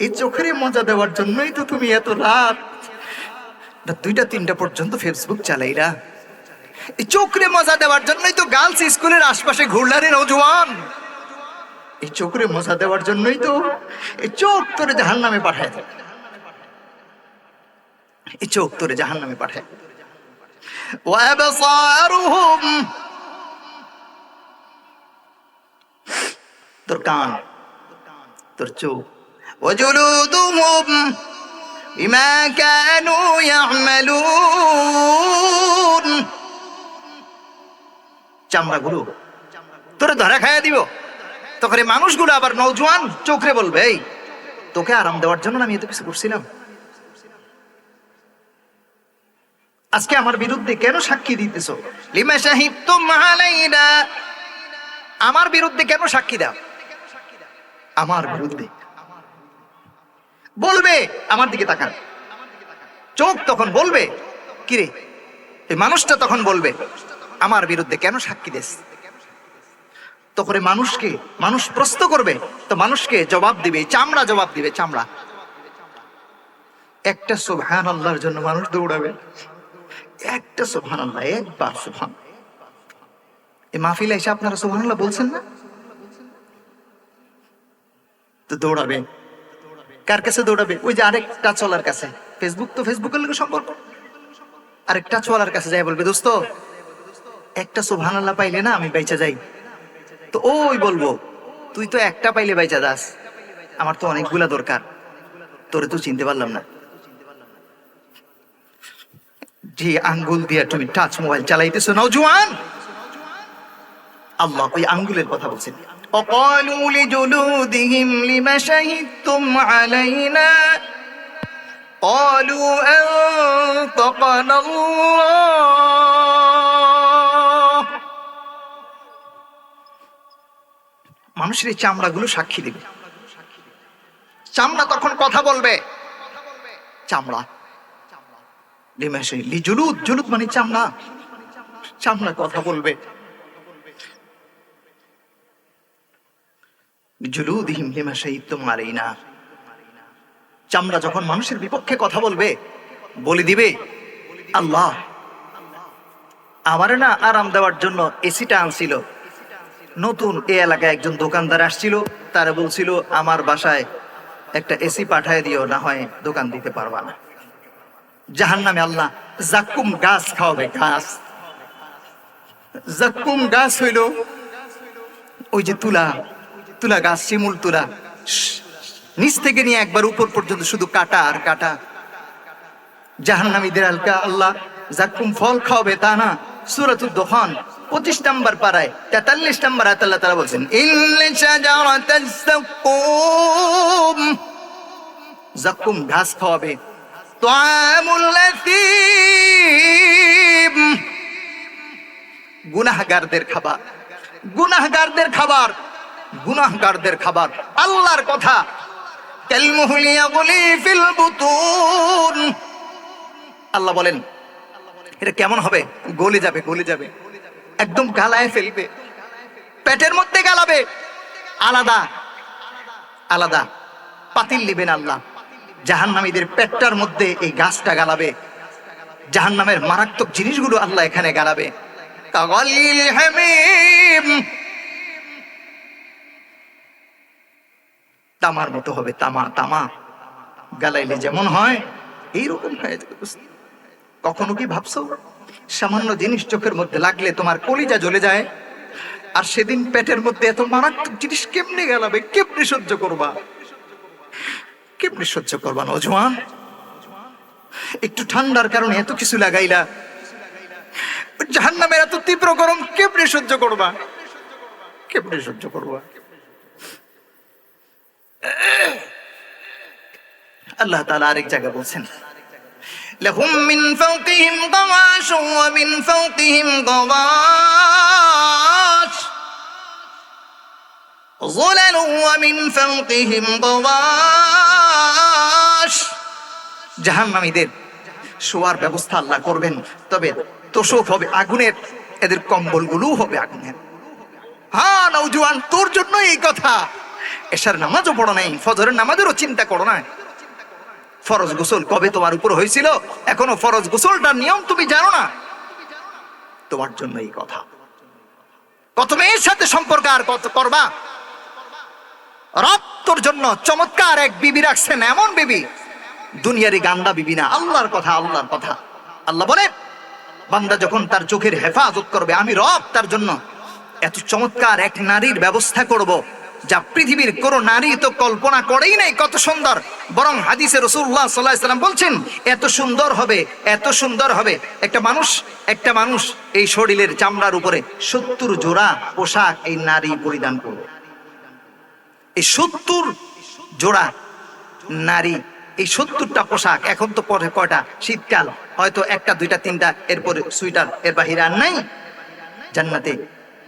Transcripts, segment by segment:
এই চোখের মজা দেওয়ার জন্যই তো তুমি এত রাত। দুইটা তিনটা পর্যন্ত ফেসবুক চালাইরা। এই চোখরে মজা দেওয়ার জন্যই তো গার্লস স্কুলের আশপাশে ঘুরলারে নজওয়ান এই চোখরে মজা দেওয়ার জন্যই তো এই চোখ তোরে জাহান নামে পাঠায় এই চোখ তোরে জাহান নামে পাঠায় তোর কান, তোর চোখ। وجلودهم بما كانوا يعملون চামড়াগুলো তোরে ধরা খাইয়া দিব তখন এই মানুষগুলো আবার নৌজওয়ান চোখরে বলবে এই তোকে আরাম দেওয়ার জন্য না আমি এত কিছু করছিলাম আজকে আমার বিরুদ্ধে কেন সাক্ষী দিতেছো লিমা শাহিদতুম আলাইনা আমার বিরুদ্ধে কেন সাক্ষী দাও আমার বিরুদ্ধে বলবে, আমার দিকে তাকান। চোখ তখন বলবে, কিরে, এই মানুষটা তখন বলবে, আমার বিরুদ্ধে কেন সাক্ষী দেশ তখন মানুষকে, মানুষ প্রশ্ন করবে, তো মানুষকে জবাব দিবে, চামড়া জবাব দিবে, চামড়া। একটা সুবহান আল্লাহর জন্য মানুষ দৌড়াবে। একটা সুবহান আল্লাহ একবার সুবহান। এই মাহফিলে এসে আপনারা সুবহান আল্লাহ বলছেন না? তো দৌড়াবে কার কাছে দৌড়াবে? ওই যে আরেকটা চলার কাছে। ফেসবুক তো ফেসবুকের লোকের সম্পর্ক। আরেকটা চলার কাছে যাই বলবে, দোস্ত, একটা সুবহান আল্লাহ পাইলে না আমি বাইচা যাই। তো ওই বলব, তুই তো একটা পাইলে বাইচা দাস আমার তো অনেকগুলা দরকার। তোরে তো চিনতে পারলাম না। যে আঙ্গুল দিয়ে তুমি টাচ মোবাইল চালাইতেছো, নওজোয়ান! আল্লাহ, ওই আঙ্গুলের কথা বলছেন وقالوا لجلودهم لم شهدتم علينا قالوا أنطقنا الله মানুষের এই চামড়াগুলো সাক্ষী দিবে চামড়া তখন কথা বলবে চামড়া লিমাশে লি জুলুদ জুলুদ মানে চামড়া চামড়া কথা বলবে জুলুদিহিম লিমা আলাইনা। চামড়া যখন মানুষের বিপক্ষে কথা বলবে, বলে দিবে, আল্লাহ, আমার না আরাম দেওয়ার জন্য এসিটা আনছিল। নতুন এ এলাকায় একজন দোকানদার আসছিল, তারা বলছিল, আমার বাসায় একটা এসি পাঠায় দিও, না হয় দোকান দিতে পারবা না। জাহান নামে আল্লাহ জাক্কুম গাছ খাওয়াবে, গাছ। জাক্কুম গাছ হইল ওই যে তুলা তুলা গাছ শিমুল তুলা নিচ থেকে নিয়ে একবার উপর পর্যন্ত শুধু কাটা আর কাটা। জাহান্নামীদের আলকা, আল্লাহ জাক্কুম ফল খাওয়াবে তা না। সুরাতুল দোহান পঁচিশ নাম্বার পাড়ায়, তেতাল্লিশ নাম্বার আয়াত তারা বলছেন জাক্কুম ঘাস খাওয়াবে। গুনাহগারদের খাবার। গুনাহগারদের খাবার। গুনাহগারদের খাবার। আল্লাহর কথা। আল্লাহ বলেন, এটা কেমন হবে? গলে যাবে গলে যাবে। একদম গালায় ফেলবে। পেটের মধ্যে গালাবে। আলাদা। আলাদা। পাতিল নিবেন আল্লাহ। জাহান্নামীদের পেটটার মধ্যে এই গাছটা গালাবে। জাহান্নামের মারাত্মক জিনিসগুলো আল্লাহ এখানে গালাবে। কাগলিল হামিম। তামার মতো হবে, তামা তামা। গালাইলে যেমন হয়, এইরকম হয়ে যাবে কখনো কি ভাবছ? সামান্য জিনিস চোখের মধ্যে লাগলে তোমার কলিজা জ্বলে যায়, আর সেদিন পেটের মধ্যে এত মারাত্মক জিনিস কেমনে গেলাবে, কেমনে সহ্য করবা? কেমনে সহ্য করবা নজওয়ান একটু ঠান্ডার কারণে এত কিছু লাগাইলা, জাহান্নামের এত তীব্র গরম কেমনে সহ্য করবা? কেমনে সহ্য করবা? আল্লাহ তাআলা আরেক জায়গায় বলছেন لهم من فوقهم غواش ومن فوقهم غواش ظلل ومن فوقهم غواش জাহান্নামীদের শোয়ার ব্যবস্থা আল্লাহ করবেন তবে তোষক হবে আগুনের এদের কম্বলগুলোও হবে আগুনের হ্যাঁ নৌজওয়ান তোর জন্য এই কথা এশার নামাজও পড়ো নাই, ফজরের নামাজেরও চিন্তা করো না। ফরজ গোসল কবে তোমার উপর হয়েছিল? এখনও ফরজ গোসলটার নিয়ম তুমি জানো না। তোমার জন্য এই কথা। কত মেয়ের সাথে সম্পর্ক আর কত করবা? রব তোর জন্য চমৎকার এক বিবি রাখছেন, এমন বিবি। দুনিয়ারি গান্দা বিবি না, আল্লাহর কথা আল্লাহর কথা। আল্লাহ বলে, বান্দা যখন তার চোখের হেফাজত করবে, আমি রব তার জন্য এত চমৎকার এক নারীর ব্যবস্থা করব। যা পৃথিবীর কোন নারী তো কল্পনা করেই নাই কত সুন্দর। বরং হাদিসে রসুল্লাহ সাল্লাম বলছেন, এত সুন্দর হবে, এত সুন্দর হবে। একটা মানুষ একটা মানুষ এই শরীরের চামড়ার উপরে সত্তর জোড়া পোশাক এই নারী পরিধান করবে। এই সত্তর জোড়া নারী, এই সত্তরটা পোশাক, এখন তো পরে কয়টা? শীতকাল, হয়তো একটা, দুইটা, তিনটা, এরপরে সুইটার এর বাহিরে আর নাই। জান্নাতে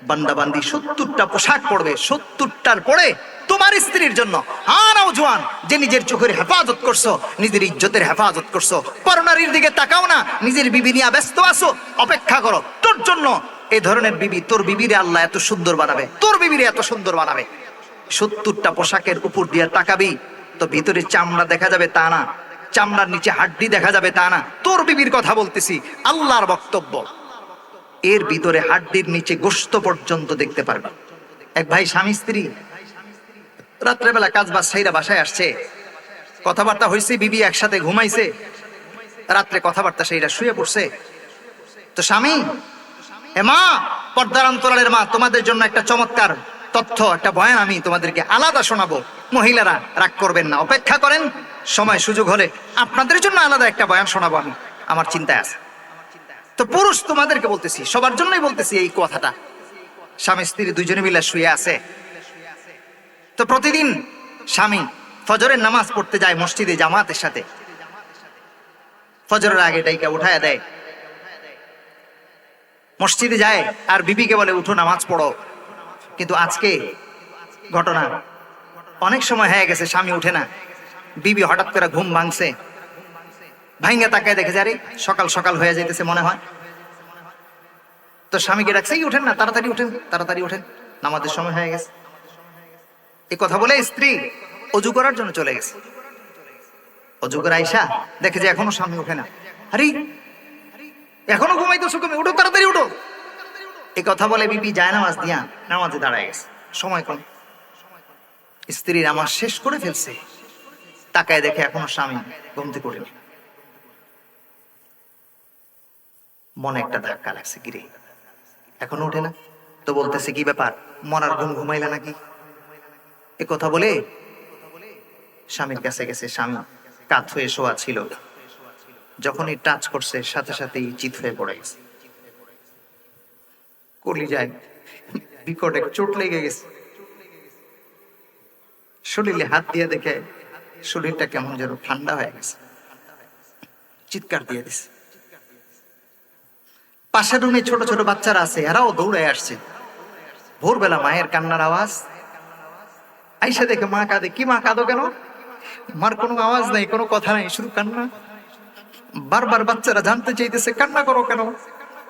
বান্দাবান্দি সত্তরটা পোশাক পরবে, সত্তরটার পরে তোমার স্ত্রীর জন্য। হারাও জোয়ান, যে নিজের চোখের হেফাজত করছ, নিজের ইজ্জতের হেফাজত করছ, পরনারীর দিকে তাকাও না, নিজের বিবি নিয়ে ব্যস্ত আছো, অপেক্ষা করো, তোর জন্য এই ধরনের বিবি, তোর বিবিরে আল্লাহ এত সুন্দর বানাবে, তোর বিবিরে এত সুন্দর বানাবে। সত্তরটা পোশাকের উপর দিয়ে তাকাবি, তো ভিতরে চামড়া দেখা যাবে তা না, চামড়ার নিচে হাড্ডি দেখা যাবে তা না, তোর বিবির কথা বলতেছি, আল্লাহর বক্তব্য। এর ভিতরে হাড্ডির নিচে গোস্ত পর্যন্ত দেখতে পারবে। এক ভাই স্বামী, স্ত্রী। রাত্রেবেলা কাজ বাজ সাইরা বাসায় আসছে। কথাবার্তা হয়েছে বিবি একসাথে ঘুমাইছে। রাত্রে কথাবার্তা সেইরা শুয়ে পড়ছে। তো স্বামী, এ মা, পর্দার অন্তরালের মা, তোমাদের জন্য একটা চমৎকার তথ্য, একটা বয়ান আমি তোমাদেরকে আলাদা শোনাবো। মহিলারা রাগ করবেন না। অপেক্ষা করেন, সময় সুযোগ হলে আপনাদের জন্য আলাদা একটা বয়ান শোনাবো আমি। আমার চিন্তায় আছে। তো পুরুষ তোমাদেরকে বলতেছি, সবার জন্যই বলতেছি এই কথাটা। স্বামী স্ত্রী দুইজনে মিলে শুয়ে আছে। তো প্রতিদিন স্বামী ফজরের নামাজ পড়তে যায় মসজিদে, জামাতের সাথে। ফজরের আগে ডাইকা উঠায় দেয়। মসজিদে যায় আর বিবিকে বলে, উঠো, নামাজ পড়ো। কিন্তু আজকে ঘটনা অনেক সময় হয়ে গেছে, স্বামী উঠে না। বিবি হঠাৎ করে ঘুম ভাঙছে। ভাইঙ্গা তাকায় দেখে যারে সকাল সকাল হয়ে যাইতেছে মনে হয়। তো স্বামীকে ডাকছে, "এই না, তাড়াতাড়ি উঠেন তাড়াতাড়ি উঠেন, নামাজের সময় হয়ে গেছে। এই কথা বলে স্ত্রী অজু করার জন্য চলে গেছে। অজু করে আইসা দেখে যে এখনও স্বামী উঠে না। আরে, এখনও ঘুমাইতেছো তুমি উঠো, তাড়াতাড়ি উঠো। এই কথা বলে বিপি যায় নামাজ দিয়া নামাজে দাঁড়ায় গেছে। সময় কম। স্ত্রী নামাজ শেষ করে ফেলছে। তাকায় দেখে এখনও স্বামী ঘুম থেকে ওঠেনি মনে একটা ধাক্কা লাগছে গিরে এখনও ওঠে না? তো বলতেছে, কি ব্যাপার? মনার ঘুম ঘুমাইলা নাকি? এ কথা বলে স্বামীর কাছে গেছে স্বামী, কাত হয়ে শোয়া ছিল। যখনই টাচ করছে, সাথে সাথেই চিত হয়ে পড়ে গেছে। কলি যায়, বিকট এক চোট লেগে গেছে। শরীরে হাত দিয়ে দেখে শরীরটা কেমন যেন ঠান্ডা হয়ে গেছে। চিৎকার দিয়ে দিছে। পাশের রুমে ছোট ছোট বাচ্চারা আছে, এরাও দৌড়ে আসছে। ভোরবেলা মায়ের কান্নার আওয়াজ। আইসা দেখে মা কাঁদে। কি মা কাঁদো কেন? মার কোনো আওয়াজ নাই, কোনো কথা নাই, শুধু কান্না। বারবার বাচ্চারা জানতে চাইতেছে, কান্না করো কেন?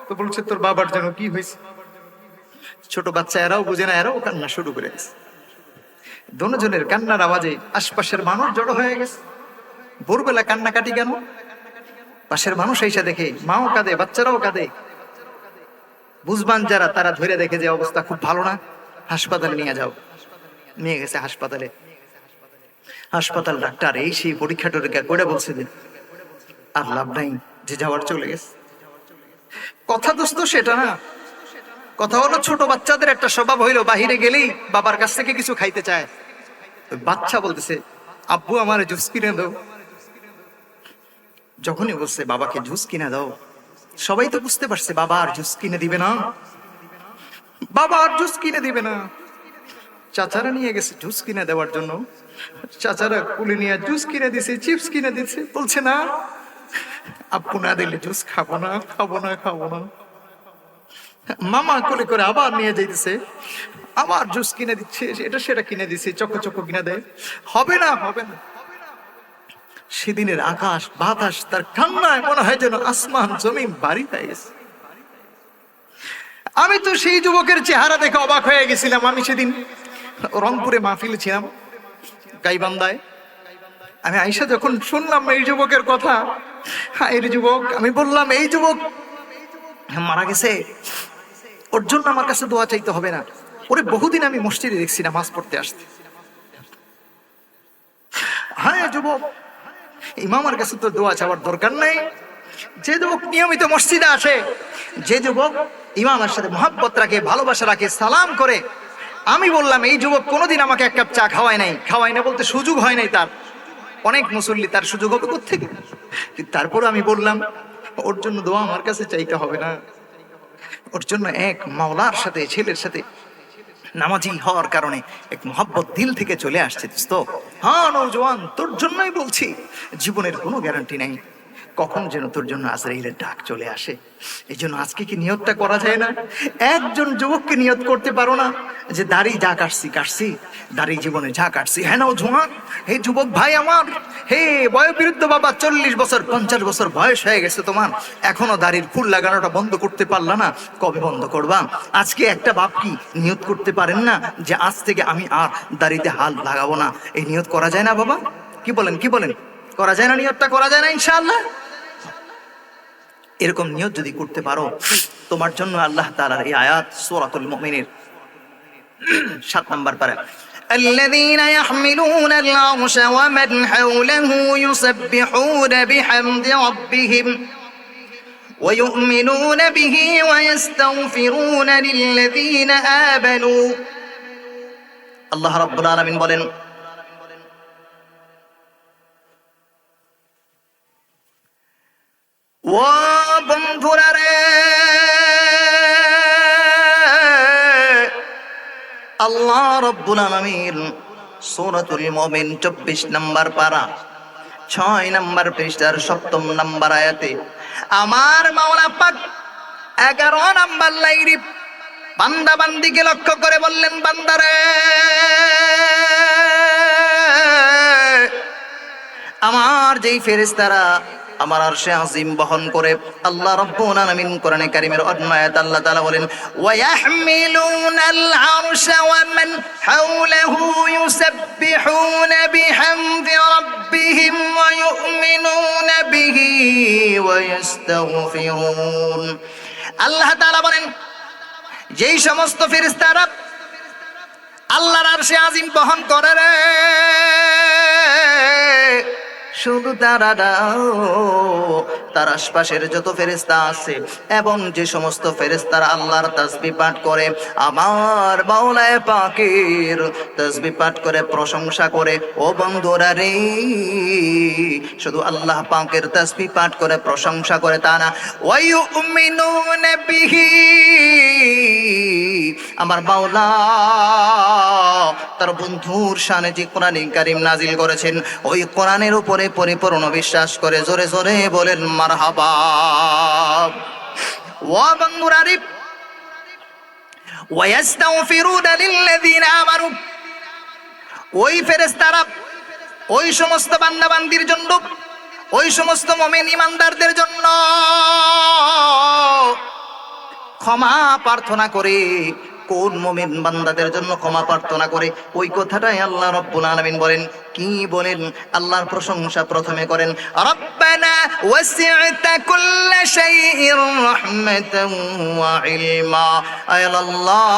তো বলছে, তোর বাবার জন্য কি হয়েছে? ছোট বাচ্চা এরাও বুঝে না, এরাও কান্না শুরু করে গেছে দোনোজনের কান্নার আওয়াজে আশপাশের মানুষ জড়ো হয়ে গেছে। ভোরবেলা কান্নাকাটি কেন? পাশের মানুষ এসে দেখে, মাও কাঁদে, বাচ্চারাও কাঁদে। বুঝবান যারা, তারা ধরে দেখে যে অবস্থা খুব ভালো না, হাসপাতালে নিয়ে যাও। নিয়ে গেছে হাসপাতালে। হাসপাতাল ডাক্তার এই সেই পরীক্ষা টরীক্ষা করে বলছে যে, আর লাভ নাই, যে যাওয়ার চলে গেছে। কথা দোস্ত সেটা না। কথা হলো ছোট বাচ্চাদের একটা স্বভাব হইল, বাহিরে গেলেই বাবার কাছ থেকে কিছু খাইতে চায়। বাচ্চা বলতেছে, আব্বু, আমার জুস কিনে দাও। যখনই বলছে, বাবাকে জুস কিনে দাও। সবাই তো বুঝতে পারছে, বাবা আর জুস কিনে দিবে না। বাবা আর জুস কিনে দিবে না। চাচারা নিয়ে গেছে জুস কিনে দেওয়ার জন্য। চাচারা কুলে নিয়ে জুস কিনে দিছে, চিপস কিনে দিছে, বলছে, না আপু না দিলে জুস খাব না খাব না খাব না। মামা কোলে করে আবার নিয়ে যাইতেছে। আবার জুস কিনে দিচ্ছে, এটা সেটা কিনে দিচ্ছে চকো চকো কিনে দেয়। হবে না হবে না। সেদিনের আকাশ, বাতাস, তার কান্নায় মনে হয় যেন আসমান, জমিন, বাড়ি গেছে। আমি তো সেই যুবকের চেহারা দেখে অবাক হয়ে গেছিলাম। আমি সেদিন রংপুরে মাহফিলে ছিলাম গাইবান্দায় আমি আইসা যখন শুনলাম এই যুবকের কথা হায়ের যুবক, আমি বললাম, এই যুবক মারা গেছে। ওর জন্য আমার কাছে দোয়া চাইতে হবে না। ওরে বহুদিন আমি মসজিদে দেখছি নামাজ পড়তে আসতে। হ্যাঁ যুবক ইমামের কাছে তো দোয়া চাওয়ার দরকার নেই। যে যুবক নিয়মিত মসজিদে আসে, যে যুবক ইমামের সাথে মহাব্বত রাখে, ভালোবাসা রাখে, সালাম করে, আমি বললাম, এই যুবক কোনোদিন আমাকে এক কাপ চা খাওয়ায় নাই। খাওয়ায় না বলতে সুযোগ হয় নাই তার। অনেক মুসল্লি তার সুযোগ হবে কোথেকে তারপর আমি বললাম, ওর জন্য দোয়া আমার কাছে চাইতে হবে না। ওর জন্য এক মাওলার সাথে, ছেলের সাথে নামাজি হওয়ার কারণে এক মহাব্বত দিল থেকে চলে আসছে, দোস্ত। হ্যাঁ নৌজওয়ান তোর জন্যই বলছি, জীবনের কোনো গ্যারান্টি নাই। কখন যেন তোর জন্য আজরাইলের ডাক চলে আসে? এই জন্য আজকে কি নিয়তটা করা যায় না? একজন যুবককে নিয়ত করতে পারো না যে, দাড়ি যা কাটছি কাটছি, দাড়ি জীবনে যা কাটছি। হ্যাঁ নাও নৌজওয়ান হে যুবক ভাই আমার, হে বয়োবৃদ্ধ বাবা, চল্লিশ বছর, পঞ্চাশ বছর বয়স হয়ে গেছে তোমার। এখনও দাড়ির ফুল লাগানোটা বন্ধ করতে পারলা না, কবে বন্ধ করবা? আজকে একটা বাপ কি নিয়ত করতে পারেন না যে, আজ থেকে আমি আর দাড়িতে হাল লাগাবো না? এই নিয়ত করা যায় না বাবা? কি বলেন কি বলেন? করা যায় না নিয়তটা করা যায় না ইনশাআল্লাহ এরকম নিয়ত যদি করতে পারো তোমার জন্য আল্লাহ তাআলার এই আয়াত সূরাতুল মুমিনের সাত নাম্বার পারে الذين يحملون العرش ومن حوله يسبحون بحمد ربهم ويؤمنون به ويستغفرون للذين آمنوا আল্লাহ রাব্বুল আলামিন বলেন ও বন্ধুরা রে, আল্লাহ রব্বুল আলামিন সূরাতুল মুমিন 24 নম্বর পারা 6 নম্বর পৃষ্ঠার সপ্তম নম্বর আয়াতে, আমার মাওলা পাক এগারো নাম্বার লাইরি বান্দা বান্দিকে লক্ষ্য করে বললেন বান্দারে আমার যেই ফেরেশতারা আমার আরশে আজিম বহন করে আল্লাহ রব্বুল আলামিন কোরআনে কারীমের অন্য আয়াত আল্লাহ তাআলা বলেন ওয়ায়াহমিলুনাল আরশা ওয়া মান হাওলাহু ইউসাব্বিহুনা বিহামদি রাব্বিহিম ওয়া ইউমিনুনা বিহি ওয়া ইস্তাগফিরুন। আল্লাহ তাআলা বলেন, যেই সমস্ত ফেরেশতারা আল্লাহর আরশে আজিম বহন করে রে শুধু তারা তার আশপাশের যত ফেরেস্তা আছে এবং যে সমস্ত ফেরেস্তারা আল্লাহর তসবি পাঠ করে, আমার বাউলায় পাখির তসবি পাঠ করে, প্রশংসা করে, ও বন্ধুরা রে, শুধু আল্লাহ পাকের তসবি পাঠ করে, প্রশংসা করে তা না। আমার বাউলা তার বন্ধুর শানে যে কোরআন কারিম নাজিল করেছেন ওই কোরআনের উপরে পরিপূর্ণ বিশ্বাস করে জোরে জোরে বলেন মারহাবা ও বন্ধুরা রে ويستغفرون للذين آمنوا ওই ফেরেশতারা ওই সমস্ত বান্দাবান্দির জন্য ওই সমস্ত মোমেন ইমানদারদের জন্য ক্ষমা প্রার্থনা করে কোন মমিন বান্দাদের জন্য ক্ষমা প্রার্থনা করে? ওই কথাটাই আল্লাহ রব্বুল আলমিন বলেন। কি বলেন? আল্লাহর প্রশংসা প্রথমে করেন, রব্বানা ওয়াসি'তা কুল্লা শাইইন রাহমাতান ওয়া ইলমা। আল্লাহ,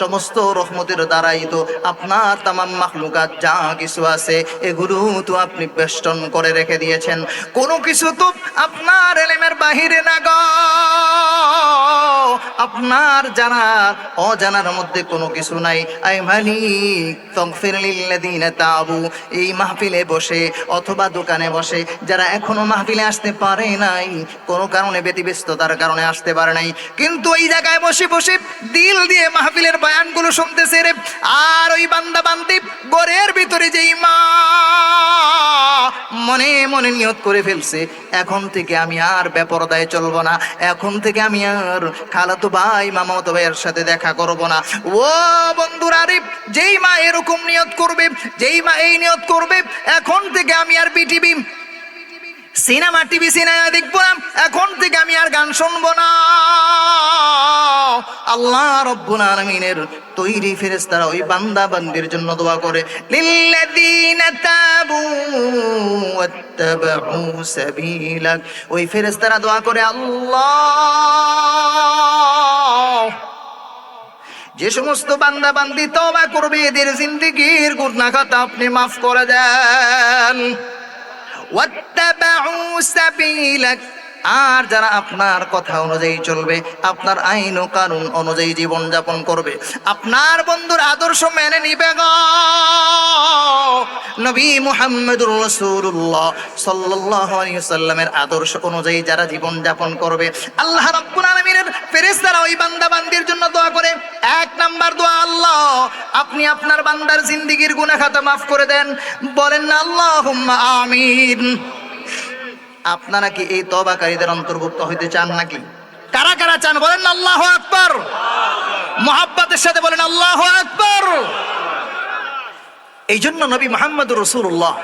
সমস্ত রহমতের দ্বারাই তো আপনার তামাম মাখলুকাত যা কিছু আছে, এগুলো তো আপনি বেষ্টন করে রেখে দিয়েছেন। কোনো কিছু তো আপনার এলেমের বাহিরে না গো। আপনার জানার, অজানার মধ্যে কোনো কিছু নাই। আই মালিক, তগফির লিল্লাযিনা তাবু, এই মাহফিলে বসে অথবা দোকানে বসে, যারা এখনও মাহফিলে আসতে পারে নাই, কোনো কারণে ব্যতিব্যস্ততার কারণে আসতে পারে নাই। কিন্তু ওই জায়গায় বসে বসে দিল দিয়ে মাহফিলের বয়ানগুলো শুনতেছে রে। আর ওই বান্দা বান্দি গোরের ভিতরে যেই মা মনে মনে নিয়ত করে ফেলছে, এখন থেকে আমি আর বেপরদায় চলবো না। এখন থেকে আমি আর খালাতো ভাই মামা মামাতো ভাইয়ের সাথে দেখা করব না। ও বন্ধুরা আরিফ যেই মা এরকম নিয়ত করবে, যেই মা এই নিয়ত করবে, এখন থেকে আমি আর বিটিভি সিনেমা, টিভি, সিনেমা দেখব না। এখন থেকে আমি আর গান শুনব না। আল্লাহ রব্বুল আলামিনের তৈরি ফেরেশতারা ওই বান্দা বান্দির জন্য দোয়া করে, লিল্লাযীনা তাবু ওয়াত্তাবাউ সাবিলাক। ওই ফেরেশতারা দোয়া করে, আল্লাহ, যে সমস্ত বান্দা বান্দি তবা করবে, এদের জিন্দিগির গুনাহ খাতা আপনি মাফ করে দেন। ওয়াত্তাবাউ সাবিলাক আর যারা আপনার কথা অনুযায়ী চলবে, আপনার আইন ও কানুন অনুযায়ী জীবন যাপন করবে, আপনার বন্ধুর আদর্শ মেনে নিবে নবী মুহাম্মদুর আলাইহি সাল্লামের আদর্শ অনুযায়ী যারা জীবন যাপন করবে, আল্লাহ রাব্বুল আলামিনের ফেরেশতারা ওই বান্দা বান্দির জন্য দোয়া করে। এক নাম্বার দোয়া, আল্লাহ, আপনি আপনার বান্দার জিন্দেগীর গুনাহ খাতা মাফ করে দেন। বলেন না আল্লাহুম্মা আমিন। আপনারা কি এই তবাকারীদের অন্তর্ভুক্ত হইতে চান নাকি? কারা কারা চান? বলেন আল্লাহ আকবর। মোহাব্বতের সাথে বলেন আল্লাহ আকবর। এই জন্য নবী মোহাম্মদ রসুল্লাহ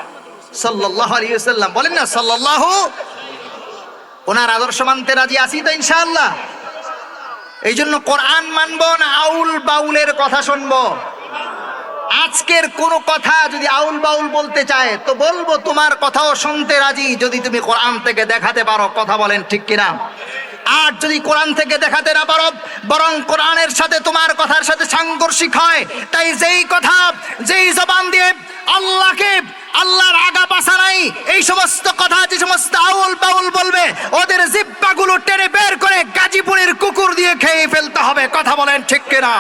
সাল্লাহ আলী সাল্লাম বলেন না সাল্লাহ ওনার আদর্শ মানতে রাজি আছি তো ইনশাআল্লাহ। এই জন্য কোরআন মানবো না, আউল বাউলের কথা শুনব। আজকের কোনো কথা যদি আউল বাউল বলতে চায়, তো বলব তোমার কথাও শুনতে রাজি যদি তুমি কোরআন থেকে দেখাতে পারো, কথা বলেন ঠিক কিনা? আর যদি কোরআন থেকে দেখাতে না পারো, বরং কোরআনের সাথে তোমার কথার সাথে সাংঘর্ষিক হয়, তাই যেই কথা, যেই জবান দিয়ে আল্লাহকে, আল্লাহর আগা পাশা নাই এই সমস্ত কথা, যে সমস্ত আউল বাউল বলবে, ওদের জিব্বাগুলো টেনে বের করে গাজীপুরের কুকুর দিয়ে খেয়ে ফেলতে হবে, কথা বলেন ঠিক কিনা?